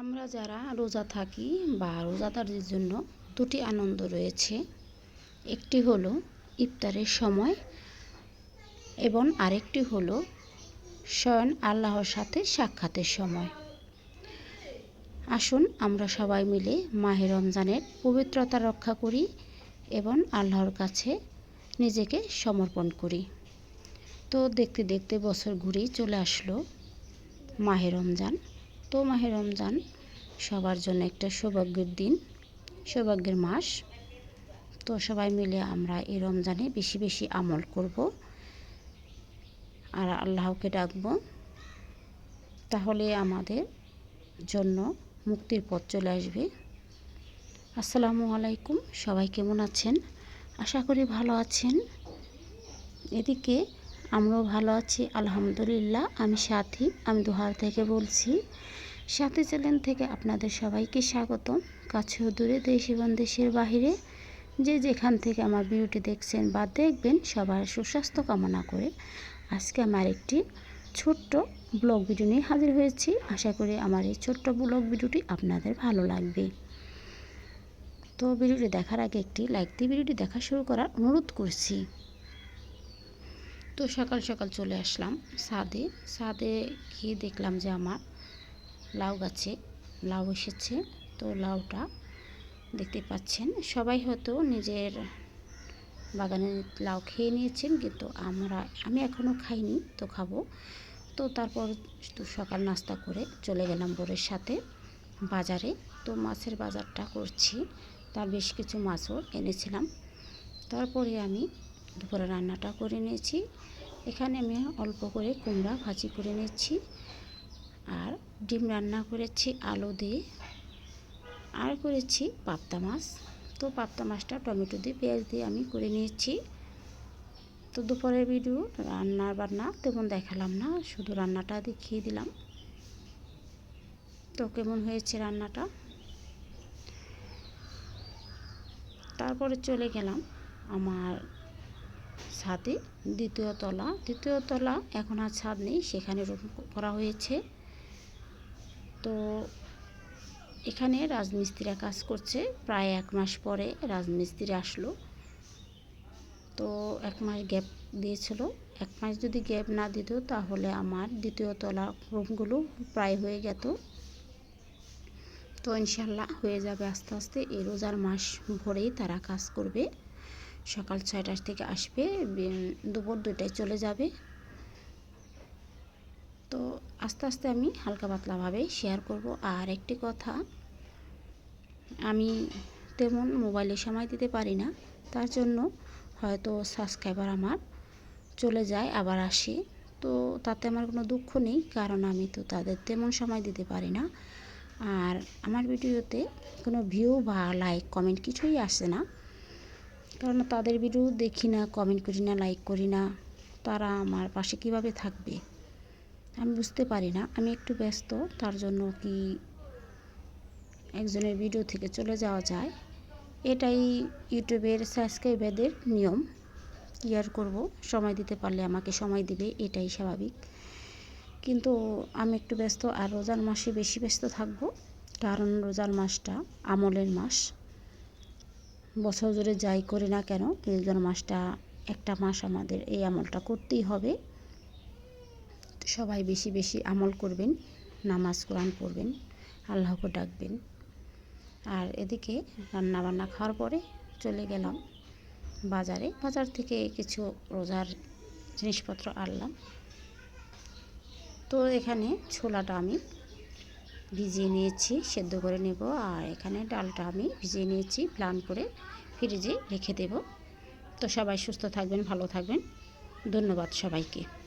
আমরা যারা রোজা থাকি বা রোজাদারদের জন্য দুটি আনন্দ রয়েছে, একটি হলো ইফতারের সময় এবং আরেকটি হলো স্বয়ং আল্লাহর সাথে সাক্ষাতের সময়। আসুন আমরা সবাই মিলে মাহে রমজানের পবিত্রতা রক্ষা করি এবং আল্লাহর কাছে নিজেকে সমর্পণ করি। তো দেখতে দেখতে বছর ঘুরেই চলে আসলো মাহে রমজান। তো মাহে রমজান, সবার জন্য একটা সৌভাগ্যের দিন, সৌভাগ্যের মাস। তো সবাই মিলে আমরা এই রমজানে বেশি বেশি আমল করব। আর আল্লাহকে ডাকব। তাহলে আমাদের জন্য মুক্তির পথ চলে আসবে। আসসালামু আলাইকুম, সবাই কেমন আছেন? আশা করি ভালো আছেন। এদিকে আমরাও ভালো আছি, আলহামদুলিল্লাহ, আমি সাথী, আমি দুহার থেকে বলছি। সাথী চ্যানেল থেকে আপনাদের সবাইকে স্বাগতম। কাছেও দূরে দেশ এবং দেশের বাহিরে যে যেখান থেকে আমার ভিডিওটি দেখছেন বা দেখবেন, সবার সুস্বাস্থ্য কামনা করে আজকে আমার একটি ছোট্ট ব্লগ ভিডিও নিয়ে হাজির হয়েছি। আশা করি আমার এই ছোট্ট ব্লগ ভিডিওটি আপনাদের ভালো লাগবে। তো ভিডিওটি দেখার আগে একটি লাইক দিয়ে ভিডিওটি দেখা শুরু করার অনুরোধ করছি। তো সকাল সকাল চলে আসলাম সাদে। ছাদে গিয়ে দেখলাম যে আমার লাউ গাছে, লাউ এসেছে। তো লাউটা দেখতে পাচ্ছেন। সবাই হয়তো নিজের বাগানে লাউ খেয়ে নিয়েছেন, কিন্তু আমরা, আমি এখনও খাইনি, তো খাব। তো তারপর তো সকাল নাস্তা করে চলে গেলাম বোরের সাথে বাজারে। তো মাছের বাজারটা করছি। তার বেশ কিছু মাছও এনেছিলাম। তারপরে আমি দুপুরে রান্নাটা করে নিয়েছি। এখানে আমি অল্প করে কুমড়া ভাজি করে নিচ্ছি। আর ডিম রান্না করেছি আলু দিয়ে। আর করেছি পাপ্তা মাছ। তো পাপ্তা মাছটা টমেটো দিয়ে, পেঁয়াজ দিয়ে আমি করে নিয়েছি। তো দুপুরের ভিডিও, রান্নার বান্না তেমন দেখালাম না, শুধু রান্নাটা দেখিয়ে দিলাম। তো কেমন হয়েছে রান্নাটা? তারপরে চলে গেলাম আমার ছাদে দ্বিতীয় তলা। দ্বিতীয় তলা এখন আর ছাদ নেই, সেখানে রুম করা হয়েছে। তো এখানে রাজমিস্ত্রিরা কাজ করছে। প্রায় এক মাস পরে রাজমিস্ত্রি আসলো। তো এক মাস গ্যাপ দিয়েছিল। এক মাস যদি গ্যাপ না দিত, তাহলে আমার দ্বিতীয় তলা রুমগুলো প্রায় হয়ে যেত তো ইনশাল্লাহ হয়ে যাবে আস্তে আস্তে। এই রোজার মাস ভরেই তারা কাজ করবে। সকাল ছয়টার থেকে আসবে দুপুর দুইটায় চলে যাবে। তো আস্তে আস্তে আমি হালকা পাতলাভাবে শেয়ার করব। আর একটি কথা, আমি তেমন মোবাইলে সময় দিতে পারি না, তার জন্য হয়তো সাবস্ক্রাইবার আমার চলে যায়, আবার আসে। তো তাতে আমার কোনো দুঃখ নেই, কারণ আমি তো তাদের তেমন সময় দিতে পারি না। আর আমার ভিডিওতে কোনো ভিউ বা লাইক কমেন্ট কিছুই আসে না। কারণ তাদের ভিডিও দেখি না কমেন্ট করি না লাইক করি না, তারা আমার পাশে কীভাবে থাকবে? আমি বুঝতে পারি না, আমি একটু ব্যস্ত, তার জন্য কি একজনের ভিডিও থেকে চলে যাওয়া যায়? এটাই ইউটিউবের সাবস্ক্রাইবারদের নিয়ম। কি আর করব? সময় দিতে পারলে আমাকে সময় দিবে, এটাই স্বাভাবিক। কিন্তু আমি একটু ব্যস্ত, আর রোজার মাসে বেশি ব্যস্ত থাকব, কারণ রোজার মাসটা আমলের মাস। বছর জুড়ে যাই করি না কেন রোজার মাসটা, একটা মাস আমাদের এই আমলটা করতেই হবে। সবাই বেশি বেশি আমল করবেন, নামাজ কোরআন পড়বেন, আল্লাহকে ডাকবেন। আর এদিকে রান্না বান্না খাওয়ার পরে চলে গেলাম বাজারে। বাজার থেকে কিছু রোজার জিনিসপত্র আনলাম। তো এখানে ছোলাটা আমি ভিজিয়ে নিয়েছি, সেদ্ধ করে নেব। আর এখানে ডালটা আমি ভিজিয়ে নিয়েছি, প্লান করে ফ্রিজে রেখে দেব। তো সবাই সুস্থ থাকবেন, ভালো থাকবেন। ধন্যবাদ সবাইকে।